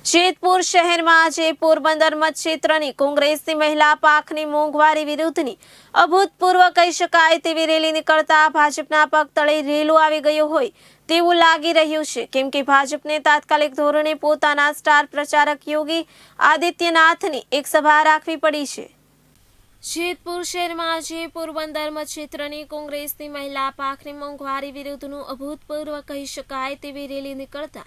જેતપુર શહેરમાં આજે પોરબંદર મતક્ષેત્રની કોંગ્રેસની મહિલા પાકની મોંઘવારી વિરુદ્ધની અભૂતપૂર્વ કહી શકાય તેવી રેલી નીકળતા ભાજપના પગ તળે રેલો આવી ગયો હોય તેવું લાગી રહ્યું છે. કેમ કે ભાજપને તાત્કાલિક ધોરણે પોતાના સ્ટાર પ્રચારક યોગી આદિત્યનાથની એક સભા રાખવી પડી છે. જેતપુર શહેરમાં આજે પોરબંદર ક્ષેત્રની કોંગ્રેસની મહિલા પાકની મોંઘવારી વિરુદ્ધનું અભૂતપૂર્વ કહી શકાય તેવી રેલી નીકળતા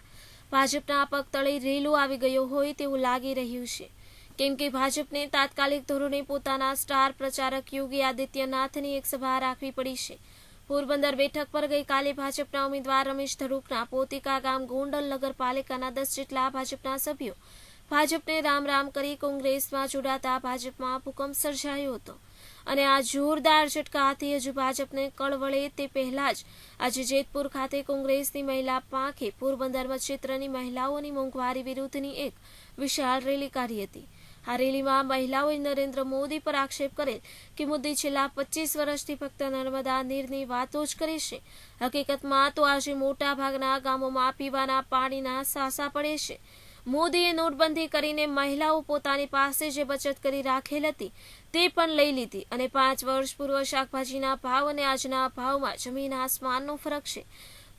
ભાજપના પગ તળે રેલો આવી ગયો હોય તેવું લાગી રહ્યું છે. કેમ કે ભાજપને તાત્કાલિક ધોરણે પોતાના સ્ટાર પ્રચારક યોગી આદિત્યનાથની એક સભા રાખવી પડી છે. પોરબંદર બેઠક પર ગઈકાલે ભાજપના ઉમેદવાર રમેશ ધડુકના પોતિકા ગામ ગોંડલ નગરપાલિકાના દસ જેટલા ભાજપના સભ્યો. ભાજપને રામ રામ કરી કોંગ્રેસમાં જોડાતા ભાજપમાં ભૂકંપ સર્જાયો હતો. અને આ જોરદાર ઝટકાથી હજુ ભાજપને કળવળે તે પહેલા જ. આજે જેતપુર ખાતે કોંગ્રેસની મહિલા પાંખે પોરબંદર ક્ષેત્રની મહિલાઓની મોંઘવારી વિરુદ્ધની એક વિશાળ રેલી કાઢી હતી. આ રેલીમાં મહિલાઓએ નરેન્દ્ર મોદી પર આક્ષેપ કરેલ કે મોદી છેલ્લા પચીસ વર્ષથી ફક્ત નર્મદા નીરની વાતો જ કરે છે. હકીકતમાં તો આજે મોટા ભાગના ગામોમાં પીવાના પાણીના સાસા પડે છે. મોદીએ નોટબંધી કરીને મહિલાઓ પોતાની પાસે જે બચત કરી રાખેલ હતી તે પણ લઈ લીધી અને પાંચ વર્ષ પૂર્વ શાકભાજીના ભાવ અને આજના ભાવમાં જમીન આસમાનનો ફરક છે.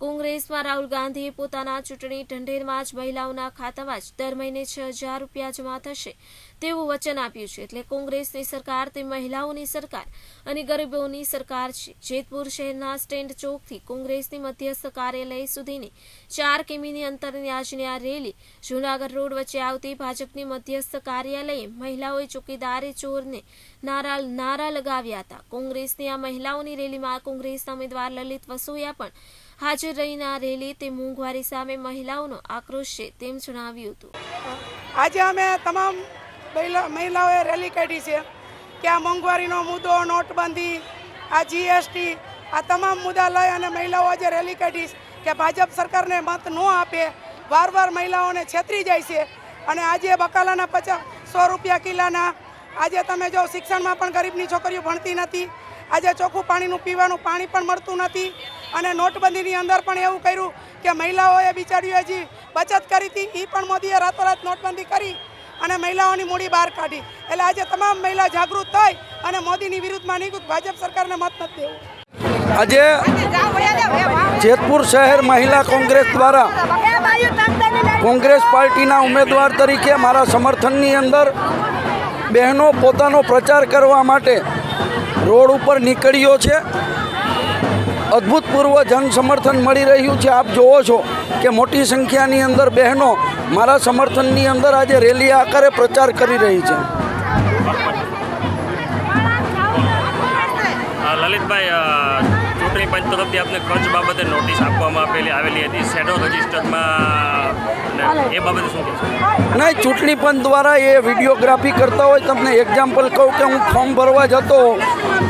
કોંગ્રેસમાં રાહુલ ગાંધીએ પોતાના ચૂંટણી ઢંઢેરમાં જ મહિલાઓના ખાતામાં જ દર મહિને છ હજાર રૂપિયા જમા થશે તેવું વચન આપ્યું છે. એટલે કોંગ્રેસની સરકાર તે મહિલાઓની સરકાર અને ગરીબોની સરકાર છે. જેતપુર શહેરના સ્ટેન્ડ ચોકથી કોંગ્રેસની મધ્યસ્થ કાર્યાલય સુધીની ચાર કિમીની અંતરની આજની આ રેલી જૂનાગઢ રોડ વચ્ચે આવતી ભાજપની મધ્યસ્થ કાર્યાલયે મહિલાઓએ ચોકીદારે ચોરને નારા નારા લગાવ્યા હતા. કોંગ્રેસની આ મહિલાઓની રેલીમાં કોંગ્રેસના ઉમેદવાર લલિત વસોયા પણ હાજર રહીને આ રેલી તે મોંઘવારી સામે મહિલાઓનો આક્રોશ છે તેમ જણાવ્યું હતું. આજે અમે તમામ મહિલા- મહિલાઓએ રેલી કાઢી છે કે આ મોંઘવારીનો મુદ્દો, નોટબંધી, આ જીએસટી આ તમામ મુદ્દા લઈ અને મહિલાઓ આજે રેલી કાઢી કે ભાજપ સરકારને મત ન આપે. વાર વાર મહિલાઓને છેતરી જાય છે અને આજે બકાલાના પચાસ સો રૂપિયા કિલ્લાના, આજે તમે જો શિક્ષણમાં પણ ગરીબની છોકરીઓ ભણતી નથી આજે ચોખ્ખું પાણીનું પીવાનું પાણી પણ મળતું નથી અને નોટબંધીની અંદર પણ એવું કર્યું કે મહિલાઓએ બિચારીઓએ જે બચત કરી હતી એ પણ મોદીએ રાતોરાત નોટબંધી કરી અને મહિલાઓની મૂડી બહાર કાઢી. એટલે આજે તમામ મહિલા જાગૃત થઈ અને મોદીની વિરુદ્ધમાં નીકળ્યું ભાજપ સરકારને મત નથી દેવું. આજે જેતપુર શહેર મહિલા કોંગ્રેસ દ્વારા કોંગ્રેસ પાર્ટીના ઉમેદવાર તરીકે મારા સમર્થનની અંદર બહેનો પોતાનો પ્રચાર કરવા માટે રોડ ઉપર નીકળ્યો છે. અદ્ભુતપૂર્વ જનસમર્થન મળી રહ્યું છે. આપ જુઓ છો કે મોટી સંખ્યાની અંદર બહેનો મારા સમર્થનની અંદર આજે રેલી આકારે પ્રચાર કરી રહી છે. લલિતભાઈ ચૂંટણી પંચ તરફથી આપને ખર્ચ બાબતે નોટિસ આપવામાં આપેલી આવેલી હતી. શેડો રજિસ્ટરમાં એ બાબતે શું નહીં ચૂંટણી પંચ દ્વારા એ વિડીયોગ્રાફી કરતા હોય તમને એક્ઝામ્પલ કહું કે હું ફોર્મ ભરવા જતો હોઉં.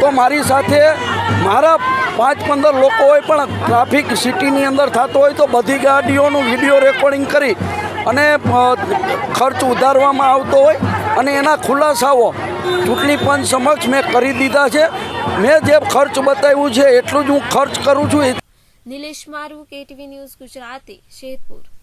તો મારી સાથે મારા પાંચ પંદર લોકો હોય પણ ટ્રાફિક સિટીની અંદર થતો હોય તો બધી ગાડીઓનું વીડિયો રેકોર્ડિંગ કરી અને ખર્ચ ઉધારવામાં આવતો હોય અને એના ખુલાસાઓ ચૂંટણી પંચ સમક્ષ મેં કરી દીધા છે. મેં જે ખર્ચ બતાવ્યું છે, એટલું જ હું ખર્ચ કરું છું. નિલેશ મારુ, કેટીવી ન્યૂઝ ગુજરાતી શેતપુર